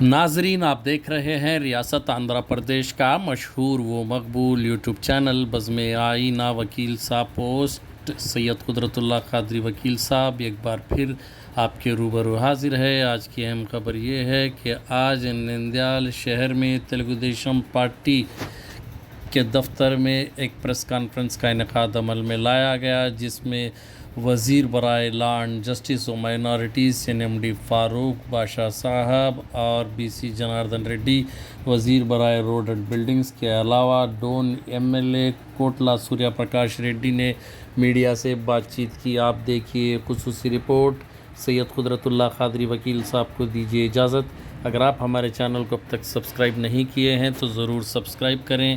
ناظرین، آپ دیکھ رہے ہیں ریاست آندھرا پردیش کا مشہور و مقبول یوٹیوب چینل بزم آئینہ وکیل صاحب پوسٹ۔ سید قدرت اللہ قادری وکیل صاحب، ایک بار پھر آپ کے روبرو حاضر ہے۔ آج کی اہم خبر یہ ہے کہ آج نندیال شہر میں تلگو دیشم پارٹی کے دفتر میں ایک پریس کانفرنس کا انعقاد عمل میں لایا گیا، جس میں وزیر برائے لانڈ جسٹس و مائنارٹیز سین ایم ڈی فاروق بادشاہ صاحب اور بی سی جناردن ریڈی، وزیر برائے روڈ اینڈ بلڈنگز کے علاوہ۔ ڈون ایم ایل اے کوٹلا سوریا پرکاش ریڈی نے میڈیا سے بات چیت کی۔ آپ دیکھیے خصوصی رپورٹ۔ سید قدرت اللہ قادری وکیل صاحب کو دیجیے اجازت۔ اگر آپ ہمارے چینل کو اب تک سبسکرائب نہیں کیے ہیں تو ضرور سبسکرائب کریں۔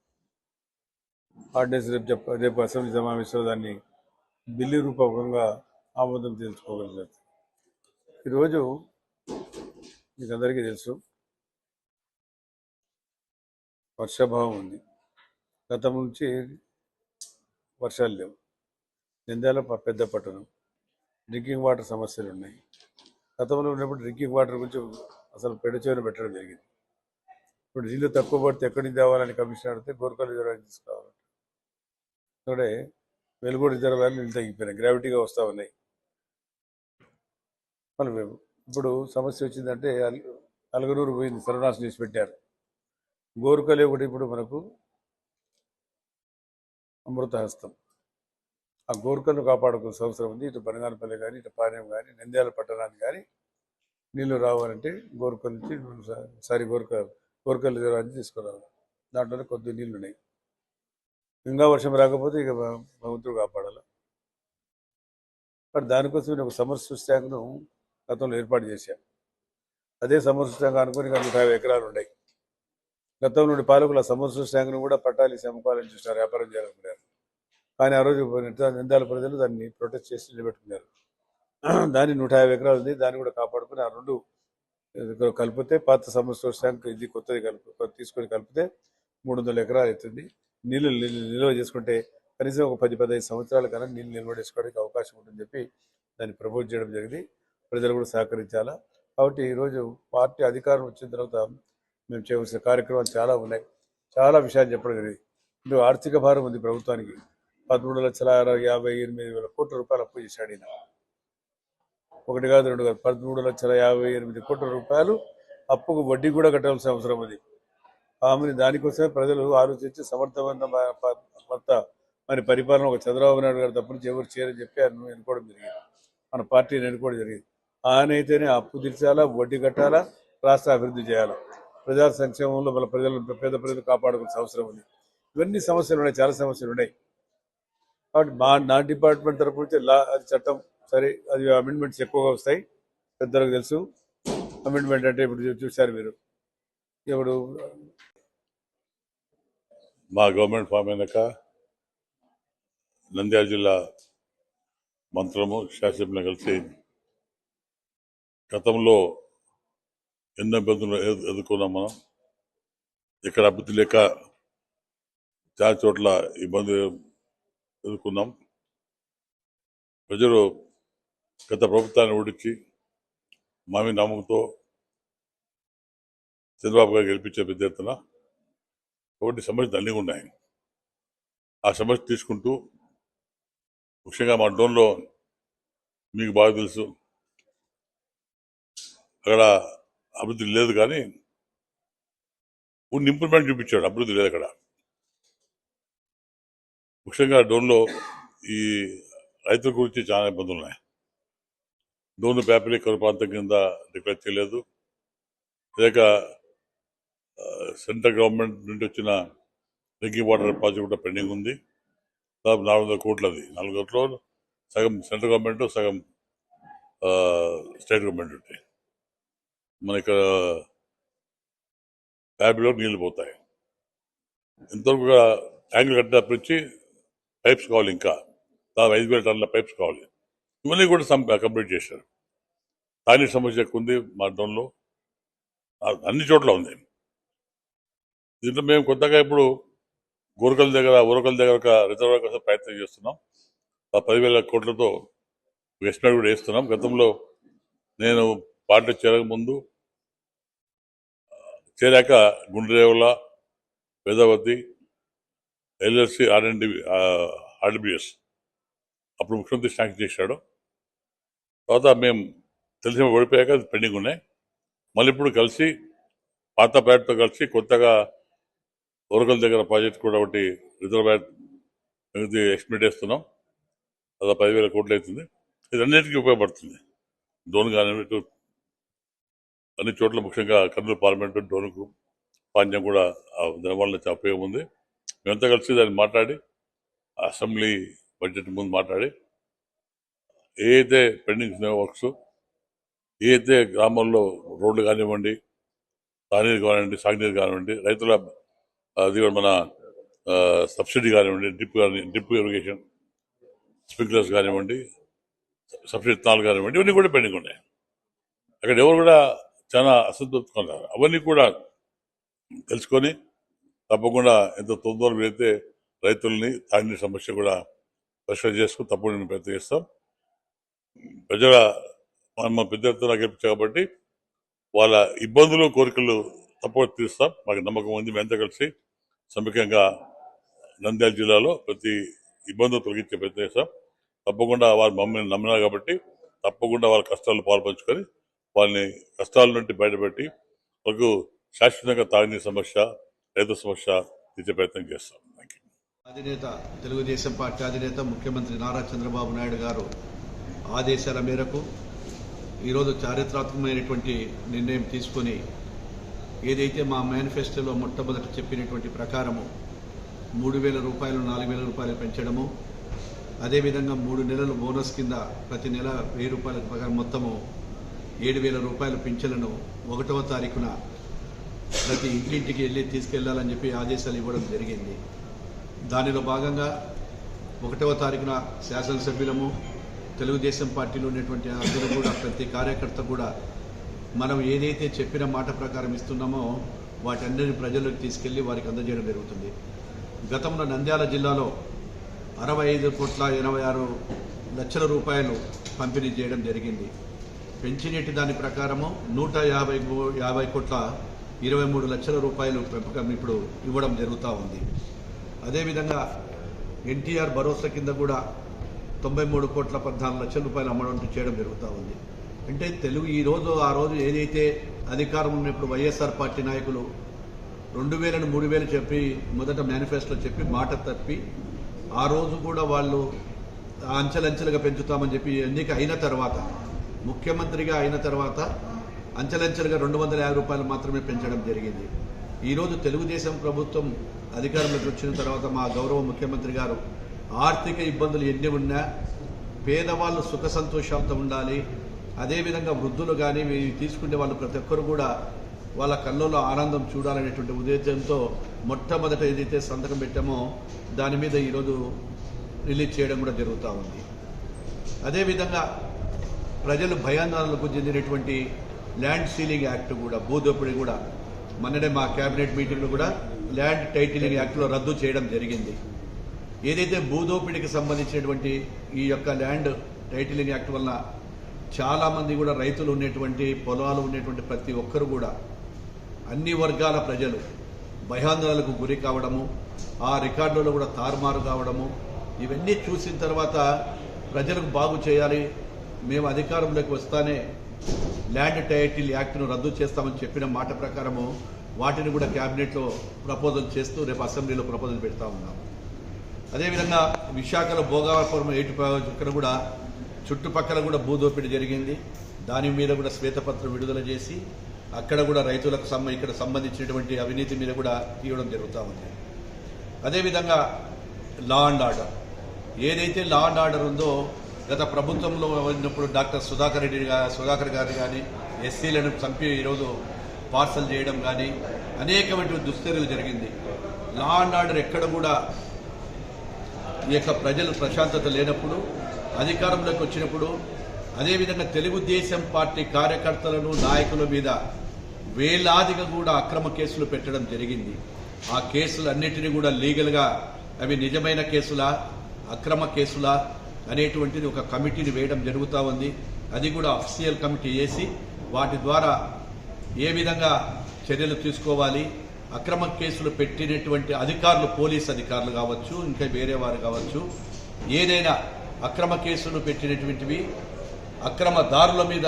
Ordinance రేపు చెప్ప రేపు అసెంబ్లీ సమావేశంలో దాన్ని బిల్లు రూపకంగా ఆమోదం తెలుసుకోగలిగారు. ఈరోజు మీకు అందరికీ తెలుసు వర్షాభావం ఉంది. గతం నుంచి వర్షాలు లేవు. నింద్యాల పెద్ద పట్టణం. డ్రింకింగ్ వాటర్ సమస్యలు ఉన్నాయి గతంలో ఉన్నప్పుడు డ్రింకింగ్ వాటర్ గురించి అసలు పెడచేరు పెట్టడం జరిగింది. ఇప్పుడు నీళ్ళు తక్కువ పడితే ఎక్కడికి తేవాలని కమిషన్ అడిగితే గోర్ఖాలు తీసుకోవాలి తీసుకోవాలి వెలుగుడు రిజర్వాయర్లు నీళ్ళు తగ్గిపోయినాయి. గ్రావిటీగా వస్తూ ఉన్నాయి. మళ్ళీ ఇప్పుడు సమస్య వచ్చిందంటే అలగనూరు పోయింది. సర్వనాశం చేసి పెట్టారు. గోరుకలే ఒకటి ఇప్పుడు మనకు అమృతహస్తం. ఆ గోరుకలను కాపాడుకోవాల్సిన అవసరం ఉంది. ఇటు బనగానపల్లి కానీ ఇటు పానెం కానీ నంద్యాల పట్టణాన్ని కానీ నీళ్ళు రావాలంటే గోరుకల నుంచి సారీ గోరుక గోరుకల్ నుంచి తీసుకురావాలి. దాంట్లోనే కొద్ది నీళ్ళు ఉన్నాయి ఇంకా వర్షం రాకపోతే ఇక భగవంతుడు కాపాడాలి. మరి దానికోసం నేను ఒక సమర్ ట్యాంక్ను గతంలో ఏర్పాటు చేశాను అదే సమర్ ట్యాంక్ అనుకుని నూట యాభై ఎకరాలు ఉన్నాయి. గతం నుండి పాలకుల సమర్ ట్యాంక్ను కూడా పట్టాలి అమ్ముకోవాలని చూసినారు వ్యాపారం చేయాలనుకున్నారు. కానీ ఆ రోజు నిందాల ప్రజలు దాన్ని ప్రొటెస్ట్ చేసి నిలబెట్టుకున్నారు. దాన్ని నూట యాభై ఎకరాలు ఉంది దాన్ని కూడా కాపాడుకుని ఆ రెండు కలిపితే పాత సమర్ ట్యాంక్ ఇది కొత్తది కలుపు తీసుకొని కలిపితే మూడు వందల ఎకరాలు అవుతుంది. నీళ్ళు నిల్వ చేసుకుంటే కనీసం ఒక పది పదహైదు సంవత్సరాల కన్నా నీళ్ళు నిల్వ చేసుకోవడానికి అవకాశం ఉంటుందని చెప్పి దాన్ని ప్రపోజ్ చేయడం జరిగింది. ప్రజలు కూడా సహకరించాలా? కాబట్టి ఈరోజు పార్టీ అధికారం వచ్చిన తర్వాత మేము చేయవలసిన కార్యక్రమాలు చాలా ఉన్నాయి. చాలా విషయాలు చెప్పడం జరిగింది. ఇప్పుడు ఆర్థిక భారం ఉంది ప్రభుత్వానికి. పదమూడు లక్షల అరవై యాభై ఎనిమిది వేల కోట్ల రూపాయలు అప్పు చేశాడు ఈయన. ఒకటి కాదు రెండు కాదు పదమూడు లక్షల యాభై ఎనిమిది కోట్ల రూపాయలు అప్పుకు వడ్డీ కూడా కట్టాల్సిన అవసరం ఉంది. ఆమెను దానికోసమే ప్రజలు ఆలోచించి సమర్థవంత మరి పరిపాలన ఒక చంద్రబాబు నాయుడు గారు తప్ప నుంచి ఎవరు చేయరని చెప్పి ఆయన ఎన్నుకోవడం జరిగింది. మన పార్టీని ఎన్నుకోవడం జరిగింది. ఆయన అయితేనే అప్పు తీర్చాలా వడ్డీ కట్టాలా రాష్ట్ర అభివృద్ధి చేయాలా? ప్రజా సంక్షేమంలో మన ప్రజలను పేద ప్రజలు కాపాడుకోవాల్సిన అవసరం ఉంది. ఇవన్నీ సమస్యలు ఉన్నాయి చాలా సమస్యలు ఉన్నాయి. కాబట్టి మా నా డిపార్ట్మెంట్ తరపు నుంచి లా అది చట్టం సరే అది అమెండ్మెంట్స్ ఎక్కువగా వస్తాయి. పెద్దలకు తెలుసు. అమెండ్మెంట్ అంటే ఇప్పుడు చూశారు మీరు. ఇప్పుడు మా గవర్నమెంట్ ఫామ్ అయినాక నంద్యాల జిల్లా మంత్రము శాసనసభ్యులను కలిసి గతంలో ఎన్నో ఇబ్బందులు ఎదుర్కొన్నాం మనం. ఇక్కడ అభివృద్ధి లేక చాలా చోట్ల ఇబ్బంది ఎదుర్కొన్నాం. ప్రజలు గత ప్రభుత్వాన్ని ఓడించి మా మీద నమ్మకంతో చంద్రబాబు గారు గెలిపించే పెద్ద ఎత్తున ఒకటి సమస్యలు అన్నీ ఉన్నాయి. ఆ సమస్య తీసుకుంటూ ముఖ్యంగా మా డోన్లో మీకు బాగా తెలుసు. అక్కడ అభివృద్ధి లేదు కానీ కొన్ని ఇంప్రూవ్మెంట్ చూపించాడు. అభివృద్ధి లేదు అక్కడ. ముఖ్యంగా డోన్లో ఈ రైతుల గురించి చాలా ఇబ్బందులు ఉన్నాయి. డోన్లు పేపర్లు కరు ప్రాంతం కింద డిక్లేర్ చేయలేదు. లేక సెంట్రల్ గవర్నమెంట్ నుండి వచ్చిన డ్రింకింగ్ వాటర్ ప్రాజెక్ట్ కూడా పెండింగ్ ఉంది. దాదాపు నాలుగు వందల కోట్లది నాలుగు కోట్లు సగం సెంట్రల్ గవర్నమెంట్ సగం స్టేట్ గవర్నమెంట్ ఉంటాయి మన ఇక్కడ ప్యాబ్లో నీళ్ళు పోతాయి. ఇంతవరకు ట్యాంకులు కట్టినప్పటి నుంచి పైప్స్ కావాలి ఇంకా. దాదాపు ఐదు వేల టన్నుల పైప్స్ కావాలి. ఇవన్నీ కూడా సమ్ కంప్లీట్ చేశారు. తాగునీటి సమస్య ఎక్కువ ఉంది మా టౌన్లో. అన్ని చోట్ల ఉంది. దీంట్లో మేము కొత్తగా ఇప్పుడు గోరకల దగ్గర ఊరకల దగ్గర ఒక రిజర్వర్ కోసం ప్రయత్నం చేస్తున్నాం. ఆ పదివేల కోట్లతో ఎస్టిమేట్ కూడా వేస్తున్నాం. గతంలో నేను పార్టీ చేరక ముందు చేరాక Gundrevula Vedavathi LLC RMD RDBS అప్పుడు ముఖ్యమంత్రి శాంక్షన్ చేశాడు. తర్వాత మేము తెలిసిన ఓడిపోయాక పెండింగ్ ఉన్నాయి. మళ్ళీ ఇప్పుడు కలిసి పాత పేరుతో కలిసి కొత్తగా ఓరకల్ దగ్గర ప్రాజెక్ట్ కూడా ఒకటి రిజర్వాయర్ ఇది ఎస్టిమేట్ వేస్తున్నాం అది పదివేల కోట్లు అవుతుంది. ఇది అన్నిటికీ ఉపయోగపడుతుంది. డోన్ కానివ్వండి అన్ని చోట్ల ముఖ్యంగా కర్నూలు పార్లమెంట్ డోన్కు పాండ్యం కూడా ఆ దానివల్ల చాలా ఉపయోగం ఉంది. మేమంతా కలిసి దాన్ని మాట్లాడి అసెంబ్లీ బడ్జెట్ ముందు మాట్లాడి ఏదైతే పెండింగ్ ఉన్నాయో వర్క్స్ ఏదైతే గ్రామాల్లో రోడ్లు కానివ్వండి తానీరు కానివ్వండి సాగునీరు కానివ్వండి రైతుల అది కూడా మన సబ్సిడీ కానివ్వండి డ్రిప్ కానీ డ్రిప్ ఇరిగేషన్ స్ప్రింక్లర్స్ కానివ్వండి సబ్సిడీ ఇత్తనాలు కానివ్వండి ఇవన్నీ కూడా పెండింగ్ ఉన్నాయి. అక్కడ ఎవరు కూడా చాలా అసంతృప్తిగా అవన్నీ కూడా తెలుసుకొని తప్పకుండా ఎంత తొందరగా వెళితే రైతుల్ని తాగిన సమస్య కూడా పరిష్కారం చేసుకుని తప్పకుండా ప్రయత్నం చేస్తాం. ప్రజల మన పెద్ద ఎత్తున గెలిపించాం కాబట్టి వాళ్ళ ఇబ్బందులు కోరికలు సపోర్ట్ తీస్తాం. మాకు నమ్మకం ఉంది. మేమంతా కలిసి సమికంగా నంద్యాల జిల్లాలో ప్రతి ఇబ్బందులు తొలగించే ప్రయత్నం చేస్తాం. తప్పకుండా వారు మమ్మల్ని నమ్మినారు కాబట్టి తప్పకుండా వాళ్ళ కష్టాలు పాల్పంచుకొని వాళ్ళని కష్టాల నుండి బయటపెట్టి వాళ్ళకు శాశ్వతంగా తాగునీటి సమస్య రైతు సమస్య తీర్చే ప్రయత్నం చేస్తాం. అధినేత తెలుగుదేశం పార్టీ అధినేత ముఖ్యమంత్రి నారా చంద్రబాబు నాయుడు గారు ఆదేశాల మేరకు ఈరోజు చారిత్రాత్మకమైనటువంటి నిర్ణయం తీసుకొని ఏదైతే మా మేనిఫెస్టోలో మొట్టమొదట చెప్పినటువంటి ప్రకారము మూడు వేల రూపాయలు నాలుగు వేల రూపాయలు పెంచడము అదేవిధంగా మూడు నెలలు బోనస్ కింద ప్రతి నెల వెయ్యి రూపాయల ప్రకారం మొత్తము ఏడు వేల రూపాయల పింఛన్లను ఒకటవ తారీఖున ప్రతి ఇంటింటికి వెళ్ళి తీసుకెళ్ళాలని చెప్పి ఆదేశాలు ఇవ్వడం జరిగింది. దానిలో భాగంగా ఒకటవ తారీఖున శాసనసభ్యులము తెలుగుదేశం పార్టీలో ఉన్నటువంటి అందరూ కూడా ప్రతి కార్యకర్త కూడా మనం ఏదైతే చెప్పిన మాట ప్రకారం ఇస్తున్నామో వాటన్నిటిని ప్రజల్లోకి తీసుకెళ్ళి వారికి అందజేయడం జరుగుతుంది. గతంలో నంద్యాల జిల్లాలో అరవై ఐదు కోట్ల ఎనభై ఆరు లక్షల రూపాయలు పంపిణీ చేయడం జరిగింది. పెంచినట్టు దాని ప్రకారము నూట యాభై యాభై కోట్ల ఇరవై మూడు లక్షల రూపాయలు పెంపకం ఇప్పుడు ఇవ్వడం జరుగుతూ ఉంది. అదేవిధంగా ఎన్టీఆర్ భరోసా కింద కూడా తొంభై మూడు కోట్ల పద్నాలుగు లక్షల రూపాయలు అమౌంట్ చేయడం జరుగుతూ ఉంది. అంటే తెలుగు ఈరోజు ఆ రోజు ఏదైతే అధికారం ఉన్నప్పుడు వైఎస్ఆర్ పార్టీ నాయకులు రెండు వేలను మూడు వేలు చెప్పి మొదట మేనిఫెస్టో చెప్పి మాట తప్పి ఆ రోజు కూడా వాళ్ళు అంచెలంచెలుగా పెంచుతామని చెప్పి ఎన్నిక అయిన తర్వాత ముఖ్యమంత్రిగా అయిన తర్వాత అంచెలంచెలుగా రెండు వందల యాభై రూపాయలు మాత్రమే పెంచడం జరిగింది. ఈరోజు తెలుగుదేశం ప్రభుత్వం అధికారంలోకి వచ్చిన తర్వాత మా గౌరవ ముఖ్యమంత్రి గారు ఆర్థిక ఇబ్బందులు ఎన్ని ఉన్నా పేదవాళ్ళు సుఖ సంతోషాలతో ఉండాలి అదేవిధంగా వృద్ధులు కానీ తీసుకునే వాళ్ళు ప్రతి ఒక్కరు కూడా వాళ్ళ కళ్ళలో ఆనందం చూడాలనేటువంటి ఉద్దేశంతో మొట్టమొదట ఏదైతే సంతకం పెట్టామో దాని మీద ఈరోజు రిలీజ్ చేయడం కూడా జరుగుతూ ఉంది. అదేవిధంగా ప్రజలు భయాందోళనకు చెందినటువంటి ల్యాండ్ సీలింగ్ యాక్ట్ కూడా భూదోపిడి కూడా మొన్ననే మా కేబినెట్ మీటింగ్లో కూడా ల్యాండ్ టైటిలింగ్ యాక్ట్లో రద్దు చేయడం జరిగింది. ఏదైతే భూదోపిడికి సంబంధించినటువంటి ఈ యొక్క ల్యాండ్ టైటిలింగ్ యాక్ట్ వల్ల చాలామంది కూడా రైతులు ఉన్నటువంటి పొలాలు ఉన్నటువంటి ప్రతి ఒక్కరు కూడా అన్ని వర్గాల ప్రజలు భయాందోళనకు గురి కావడము ఆ రికార్డులలో కూడా తారుమారు కావడము ఇవన్నీ చూసిన తర్వాత ప్రజలకు బాగు చేయాలి మేము అధికారంలోకి వస్తానే ల్యాండ్ టైటిల్ యాక్ట్ను రద్దు చేస్తామని చెప్పిన మాట ప్రకారము వాటిని కూడా క్యాబినెట్లో ప్రపోజల్ చేస్తూ రేపు అసెంబ్లీలో ప్రపోజల్ పెడతా ఉన్నాం అదేవిధంగా విశాఖలో భోగాపురం ఎయిట్ ఇక్కడ కూడా చుట్టుపక్కల కూడా భూదోపిడి జరిగింది. దాని మీద కూడా శ్వేతపత్రం విడుదల చేసి అక్కడ కూడా రైతులకు సంబ ఇక్కడ సంబంధించినటువంటి అవినీతి మీద కూడా తీయడం జరుగుతూ ఉంది. అదేవిధంగా లా అండ్ ఆర్డర్. ఏదైతే లా అండ్ ఆర్డర్ ఉందో గత ప్రభుత్వంలో ఉన్నప్పుడు డాక్టర్ సుధాకర్ రెడ్డి సుధాకర్ గారు కానీ ఎస్సీలను చంపి ఈరోజు పార్సల్ చేయడం కానీ అనేకమైనటువంటి దుస్థితులు జరిగింది. లా అండ్ ఆర్డర్ ఎక్కడ కూడా ఈ యొక్క ప్రజలు ప్రశాంతత లేనప్పుడు అధికారంలోకి వచ్చినప్పుడు అదేవిధంగా తెలుగుదేశం పార్టీ కార్యకర్తలను నాయకుల మీద వేలాదిగా కూడా అక్రమ కేసులు పెట్టడం జరిగింది. ఆ కేసులన్నిటినీ కూడా లీగల్గా అవి నిజమైన కేసులా అక్రమ కేసులా అనేటువంటిది ఒక కమిటీని వేయడం జరుగుతూ ఉంది. అది కూడా అఫీషియల్ కమిటీ వేసి వాటి ద్వారా ఏ విధంగా చర్యలు తీసుకోవాలి అక్రమ కేసులు పెట్టినటువంటి అధికారులు పోలీస్ అధికారులు కావచ్చు ఇంకా వేరే వారు కావచ్చు ఏదైనా అక్రమ కేసులు పెట్టినటువంటివి అక్రమ దారుల మీద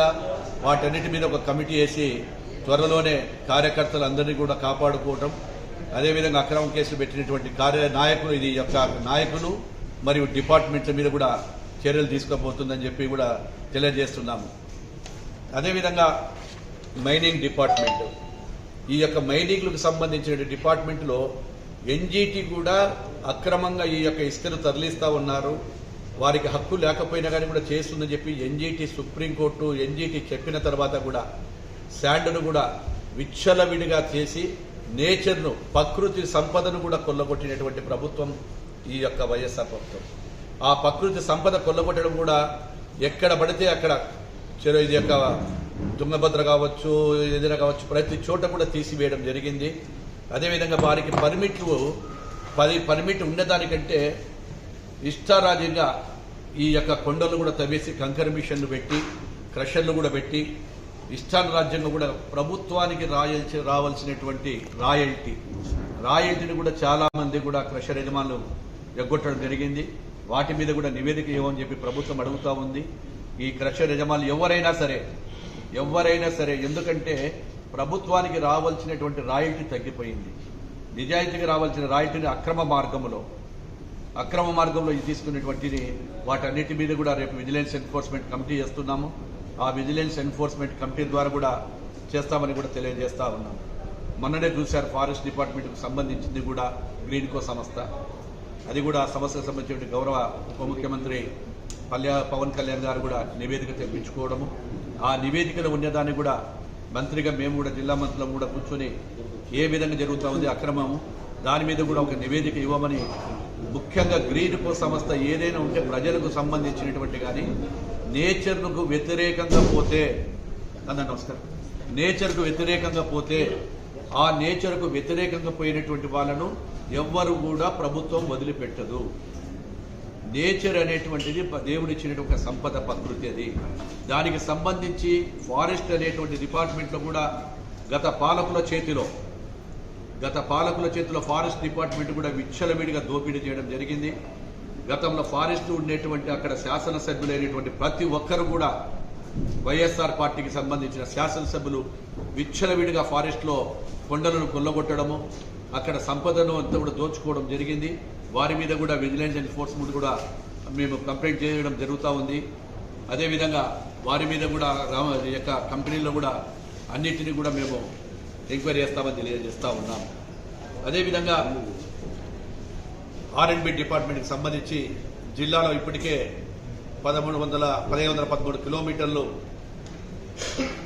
వాటన్నిటి మీద ఒక కమిటీ వేసి త్వరలోనే కార్యకర్తలందరినీ కూడా కాపాడుకోవటం అదేవిధంగా అక్రమ కేసులు పెట్టినటువంటి కార్య నాయకులు ఇది యొక్క నాయకులు మరియు డిపార్ట్మెంట్ల మీద కూడా చర్యలు తీసుకోబోతుందని చెప్పి కూడా తెలియజేస్తున్నాము. అదేవిధంగా మైనింగ్ డిపార్ట్మెంట్. ఈ యొక్క మైనింగ్లకు సంబంధించిన డిపార్ట్మెంట్లో ఎన్జీటీ కూడా అక్రమంగా ఈ యొక్క ఇసుకను తరలిస్తూ ఉన్నారు. వారికి హక్కు లేకపోయినా కానీ కూడా చేస్తుందని చెప్పి ఎన్జీటీ సుప్రీంకోర్టు ఎన్జీటీ చెప్పిన తర్వాత కూడా శాండ్ను కూడా విచ్చలవిడిగా చేసి నేచర్ను ప్రకృతి సంపదను కూడా కొల్లగొట్టినటువంటి ప్రభుత్వం ఈ యొక్క వైఎస్ఆర్ ప్రభుత్వం. ఆ ప్రకృతి సంపద కొల్లగొట్టడం కూడా ఎక్కడ పడితే అక్కడ చెరు ఇది యొక్క తుంగభద్ర కావచ్చు ఏదైనా కావచ్చు ప్రతి చోట కూడా తీసివేయడం జరిగింది. అదేవిధంగా వారికి పర్మిట్లు పది పర్మిట్ ఉండేదానికంటే ఇష్టారాజ్యంగా ఈ యొక్క కొండలు కూడా తవ్వేసి కంకర మిషన్లు పెట్టి క్రషర్లు కూడా పెట్టి ఇష్టాన్ రాజ్యంలో కూడా ప్రభుత్వానికి రాయల్సి రావాల్సినటువంటి రాయల్టీ. రాయల్టీని కూడా చాలామంది కూడా క్రషర్ యజమానులు ఎగ్గొట్టడం జరిగింది. వాటి మీద కూడా నివేదిక ఇవ్వమని చెప్పి ప్రభుత్వం అడుగుతా ఉంది. ఈ క్రషర్ యజమానులు ఎవరైనా సరే ఎవరైనా సరే ఎందుకంటే ప్రభుత్వానికి రావాల్సినటువంటి రాయల్టీ తగ్గిపోయింది. నిజాయితీగా రావాల్సిన రాయల్టీని అక్రమ మార్గంలో అక్రమ మార్గంలో ఇది తీసుకున్నటువంటిది వాటన్నిటి మీద కూడా రేపు విజిలెన్స్ ఎన్ఫోర్స్మెంట్ కమిటీ చేస్తున్నాము. ఆ విజిలెన్స్ ఎన్ఫోర్స్మెంట్ కమిటీ ద్వారా కూడా చేస్తామని కూడా తెలియజేస్తా ఉన్నాం. మొన్ననే చూశారు ఫారెస్ట్ డిపార్ట్మెంట్కి సంబంధించింది కూడా గ్రీన్కో సంస్థ. అది కూడా ఆ సంస్థకు సంబంధించిన గౌరవ ఉప ముఖ్యమంత్రి పల్లె పవన్ కళ్యాణ్ గారు కూడా నివేదిక తెప్పించుకోవడము. ఆ నివేదికలో ఉండేదాన్ని కూడా మంత్రిగా మేము కూడా జిల్లా మంత్రులం కూడా కూర్చొని ఏ విధంగా జరుగుతూ ఉంది అక్రమము దాని మీద కూడా ఒక నివేదిక ఇవ్వమని ముఖ్యంగా గ్రీన్కో సంస్థ ఏదైనా ఉంటే ప్రజలకు సంబంధించినటువంటి కానీ నేచర్కు వ్యతిరేకంగా పోతే అన్న నమస్కారం. నేచర్కు వ్యతిరేకంగా పోతే ఆ నేచర్కు వ్యతిరేకంగా పోయినటువంటి వాళ్ళను ఎవ్వరు కూడా ప్రభుత్వం వదిలిపెట్టదు. నేచర్ అనేటువంటిది దేవుడిచ్చినటువంటి ఒక సంపద ప్రకృతి అది. దానికి సంబంధించి ఫారెస్ట్ అనేటువంటి డిపార్ట్మెంట్లో కూడా గత పాలకుల చేతిలో గత పాలకుల చేతిలో ఫారెస్ట్ డిపార్ట్మెంట్ కూడా విచ్చలవిడిగా దోపిడీ చేయడం జరిగింది. గతంలో ఫారెస్ట్ ఉండేటువంటి అక్కడ శాసనసభ్యులైనటువంటి ప్రతి ఒక్కరు కూడా వైఎస్ఆర్ పార్టీకి సంబంధించిన శాసనసభ్యులు విచ్చలవిడిగా ఫారెస్ట్లో కొండలను కొల్లగొట్టడము అక్కడ సంపదను అంతా కూడా దోచుకోవడం జరిగింది. వారి మీద కూడా విజిలెన్స్ ఎన్ఫోర్స్మెంట్ కూడా మేము కంప్లైంట్ చేయడం జరుగుతూ ఉంది. అదేవిధంగా వారి మీద కూడా రామ యొక్క కంపెనీలో కూడా అన్నిటినీ కూడా మేము ఎంక్వైరీ చేస్తామని తెలియజేస్తా ఉన్నాం. అదేవిధంగా ఆర్ఎండ్బి డిపార్ట్మెంట్కి సంబంధించి జిల్లాలో ఇప్పటికే పదమూడు వందల పదిహేను వందల పదమూడు కిలోమీటర్లు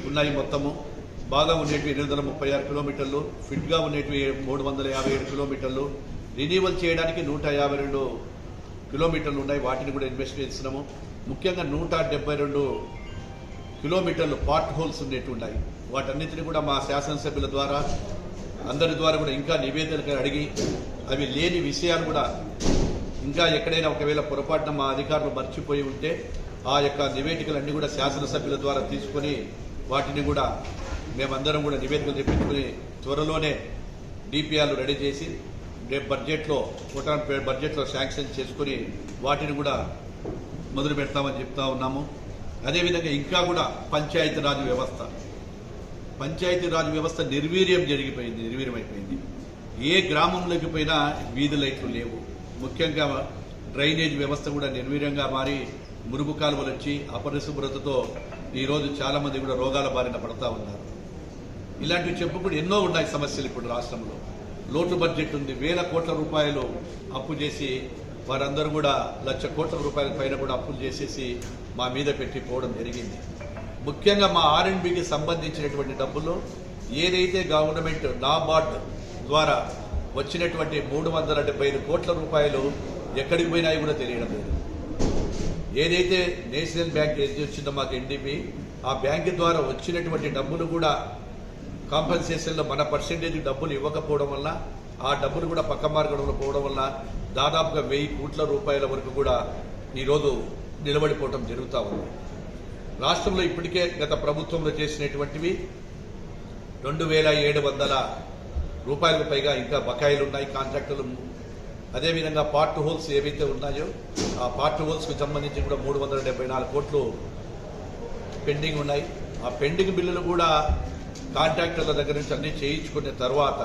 ఉన్నాయి మొత్తము. బాగా ఉండేటివి ఎనిమిది వందల ముప్పై ఆరు కిలోమీటర్లు ఫిట్గా ఉండేటివి మూడు వందల యాభై ఏడు కిలోమీటర్లు. రినీవల్ చేయడానికి నూట యాభై రెండు కిలోమీటర్లు ఉన్నాయి. వాటిని కూడా ఇన్వెస్ట్ చేస్తున్నాము. ముఖ్యంగా నూట డెబ్బై రెండు కిలోమీటర్లు పార్ట్ హోల్స్ ఉండేవి ఉన్నాయి వాటన్నిటిని కూడా మా శాసనసభ్యుల ద్వారా అందరి ద్వారా కూడా ఇంకా నివేదికలు అడిగి అవి లేని విషయాలు కూడా ఇంకా ఎక్కడైనా ఒకవేళ పొరపాటున మా అధికారులు మర్చిపోయి ఉంటే ఆ యొక్క నివేదికలన్నీ కూడా శాసనసభ్యుల ద్వారా తీసుకొని వాటిని కూడా మేమందరం కూడా నివేదికలు తెప్పించుకుని త్వరలోనే డిపిఆర్లు రెడీ చేసి రేపు బడ్జెట్లో కోటాన్ బడ్జెట్లో శాంక్షన్ చేసుకొని వాటిని కూడా మొదలు పెడతామని చెప్తా ఉన్నాము. అదేవిధంగా ఇంకా కూడా పంచాయతీరాజ్ వ్యవస్థ. పంచాయతీరాజ్ వ్యవస్థ నిర్వీర్యం జరిగిపోయింది నిర్వీర్యమైపోయింది. ఏ గ్రామంలోకి పోయినా వీధి లైట్లు లేవు. ముఖ్యంగా డ్రైనేజ్ వ్యవస్థ కూడా నిర్వీర్యంగా మారి మురుగు కాలువలు వచ్చి అపరిశుభ్రతతో ఈరోజు చాలామంది కూడా రోగాల బారిన పడతా ఉన్నారు. ఇలాంటివి చెప్పుకుంటూ ఎన్నో ఉన్నాయి సమస్యలు ఇప్పుడు రాష్ట్రంలో. లోటు బడ్జెట్ ఉంది వేల కోట్ల రూపాయలు అప్పు చేసి వారందరూ కూడా లక్ష కోట్ల రూపాయల పైన కూడా అప్పులు చేసేసి మా మీద పెట్టి పోవడం జరిగింది. ముఖ్యంగా మా ఆర్ఎండ్బికి సంబంధించినటువంటి డబ్బులు ఏదైతే గవర్నమెంట్ నాబార్డ్ ద్వారా వచ్చినటువంటి మూడు వందల డెబ్బై ఐదు కోట్ల రూపాయలు ఎక్కడికి పోయినాయి కూడా తెలియడం లేదు. ఏదైతే నేషనల్ బ్యాంక్ ఏది వచ్చిందో మాకు ఎన్డీపీ ఆ బ్యాంక్ ద్వారా వచ్చినటువంటి డబ్బులు కూడా కాంపన్సేషన్లో మన పర్సెంటేజ్ డబ్బులు ఇవ్వకపోవడం వల్ల ఆ డబ్బులు కూడా పక్క మార్గంలో పోవడం వల్ల దాదాపుగా వెయ్యి కోట్ల రూపాయల వరకు కూడా ఈరోజు నిలబడిపోవటం జరుగుతూ ఉంది. రాష్ట్రంలో ఇప్పటికే గత ప్రభుత్వంలో చేసినటువంటివి రెండు వేల ఏడు వందల రూపాయలకు పైగా ఇంకా బకాయిలు ఉన్నాయి కాంట్రాక్టులు అదేవిధంగా పార్ట్ హోల్స్ ఏవైతే ఉన్నాయో ఆ పార్ట్ హోల్స్కి సంబంధించి కూడా మూడు వందల డెబ్బై నాలుగు కోట్లు పెండింగ్ ఉన్నాయి. ఆ పెండింగ్ బిల్లులు కూడా కాంట్రాక్టర్ల దగ్గర నుంచి అన్ని చేయించుకున్న తర్వాత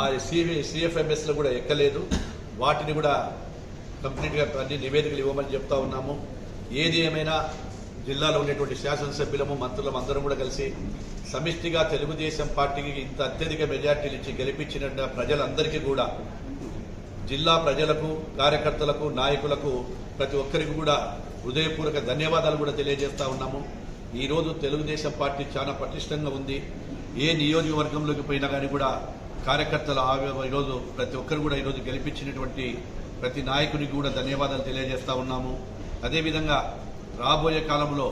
ఆ సివి సిఎఫ్ఎంఎస్లో కూడా ఎక్కలేదు. వాటిని కూడా కంప్లీట్గా అన్ని నివేదికలు ఇవ్వమని చెప్తా ఉన్నాము. ఏది ఏమైనా జిల్లాలో ఉండేటువంటి శాసనసభ్యులము మంత్రులం అందరం కూడా కలిసి సమిష్టిగా తెలుగుదేశం పార్టీకి ఇంత అత్యధిక మెజార్టీలు ఇచ్చి గెలిపించిన ప్రజలందరికీ కూడా జిల్లా ప్రజలకు కార్యకర్తలకు నాయకులకు ప్రతి ఒక్కరికి కూడా హృదయపూర్వక ధన్యవాదాలు కూడా తెలియజేస్తా ఉన్నాము. ఈరోజు తెలుగుదేశం పార్టీ చాలా పటిష్టంగా ఉంది. ఏ నియోజకవర్గంలోకి పోయినా కానీ కూడా కార్యకర్తల ఈరోజు ప్రతి ఒక్కరు కూడా ఈరోజు గెలిపించినటువంటి ప్రతి నాయకునికి కూడా ధన్యవాదాలు తెలియజేస్తా ఉన్నాము. అదేవిధంగా రాబోయే కాలంలో